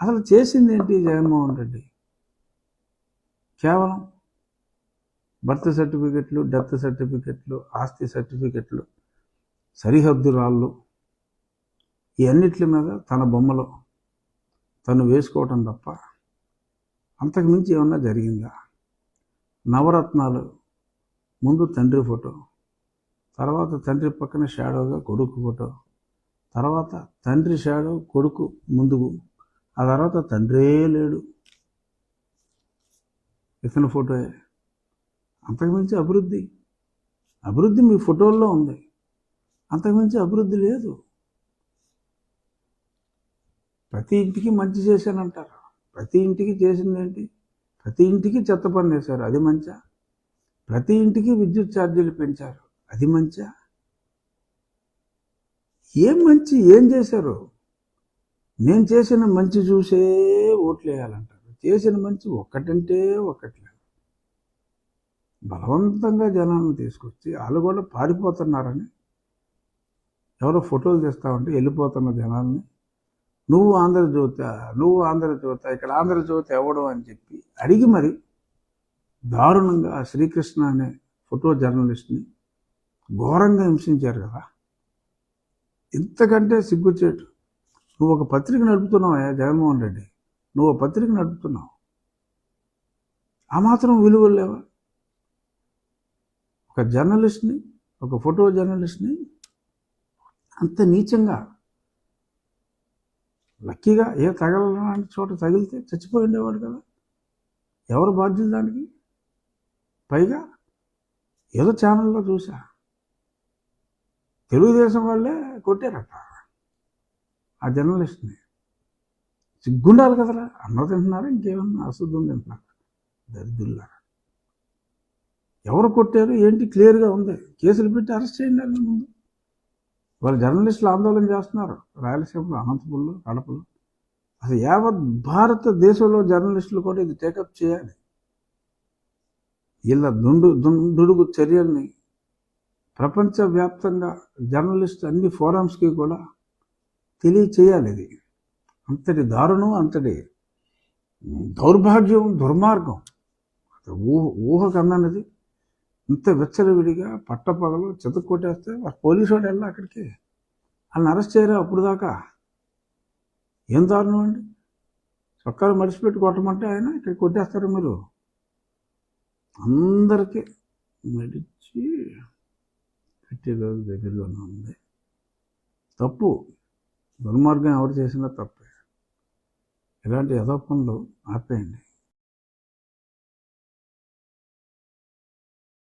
అసలు చేసింది ఏంటి జగన్మోహన్ రెడ్డి? కేవలం బర్త్ సర్టిఫికెట్లు డెత్ సర్టిఫికెట్లు ఆస్తి సర్టిఫికెట్లు సరిహద్దు రాళ్ళు ఇవన్నిటి మీద తన బొమ్మలు తను వేసుకోవటం తప్ప అంతకుమించి ఏమన్నా జరిగిందా? నవరత్నాలు ముందు తండ్రి ఫోటో తర్వాత తండ్రి పక్కన షాడోగా కొడుకు ఫోటో తర్వాత తండ్రి షాడో కొడుకు ముందుకు ఆ తర్వాత తండ్రే లేడు. ఇతని ఫోటోయే అంతకుమించి అభివృద్ధి. అభివృద్ధి మీ ఫోటోల్లో ఉంది. అంతకుమించి అభివృద్ధి లేదు. ప్రతి ఇంటికి మంచి చేశానంటారు. ప్రతి ఇంటికి చేసింది ఏంటి? ప్రతి ఇంటికి చెత్త పని వేశారు అది మంచా? ప్రతి ఇంటికి విద్యుత్ ఛార్జీలు పెంచారు. అది మంచా? ఏం మంచి? ఏం చేశారు? నేను చేసిన మంచి చూసే ఓట్లు వేయాలంటారు చేసిన మంచి ఒక్కటంటే ఒక్కట్లేదు బలవంతంగా జనాలను తీసుకొచ్చి వాళ్ళు కూడా పారిపోతున్నారని ఎవరో ఫోటోలు తీస్తా ఉంటే వెళ్ళిపోతున్న జనాల్ని నువ్వు ఆంధ్రజ్యోత నువ్వు ఆంధ్రజ్యోత ఇక్కడ ఆంధ్రజ్యోతి ఎవడు? అని చెప్పి అడిగి మరి దారుణంగా శ్రీకృష్ణ అనే ఫోటో జర్నలిస్ట్ని ఘోరంగా హింసించారు కదా. ఇంతకంటే సిగ్గుచేటు. నువ్వు ఒక పత్రిక నడుపుతున్నావా జగన్మోహన్ రెడ్డి. నువ్వు ఒక పత్రిక నడుపుతున్నావు. ఆ మాత్రం విలువలు లేవా? ఒక జర్నలిస్ట్ని ఒక ఫోటో జర్నలిస్ట్ని అంత నీచంగా లక్కీగా ఏ తగలలాంటి చోట తగిలితే చచ్చిపోయి ఉండేవాడు కదా. ఎవరు బాధ్యులు దానికి? పైగా ఏదో ఛానల్లో చూసా. తెలుగుదేశం వాళ్ళే కొట్టారట. ఆ జర్నలిస్ట్ని సిగ్గుండాలి కదరా. అన్న తింటున్నారా ఇంకేమన్నా అశుద్ధం తింటున్నారు. దరిద్రులారా ఎవరు కొట్టారు ఏంటి క్లియర్గా ఉంది. కేసులు పెట్టి అరెస్ట్ చేయండి ముందు. వాళ్ళు జర్నలిస్టులు ఆందోళన చేస్తున్నారు. రాయలసీమలో అనంతపురంలో కడపలో. అసలు యావత్ భారతదేశంలో జర్నలిస్టులు కూడా ఇది టేకప్ చేయాలి. ఇలా దుండు దుండుడుగు చర్యల్ని ప్రపంచవ్యాప్తంగా జర్నలిస్ట్ అన్ని ఫోరమ్స్కి కూడా తెలియచేయాలి ఇది అంతటి దారుణం అంతటి దౌర్భాగ్యం దుర్మార్గం. అసలు ఊహ ఊహకు అందనిది ఇంత విచ్చలవిడిగా పట్టపగలు చెతక్కొట్టేస్తే పోలీసు వాడు వెళ్ళా అక్కడికి? వాళ్ళని అరెస్ట్ చేయరా అప్పుడు దాకా? ఏం దారుణం అండి? చొక్కాలు మడిచిపెట్టి కొట్టమంటే ఆయన ఇక్కడ కొట్టేస్తారు మీరు? అందరికీ మడిచి పెట్టే రోజు దగ్గరలోనే ఉంది. తప్పు. దుర్మార్గం ఎవరు చేసినా తప్పే. ఇలాంటి యథో పనులు ఆపేయండి.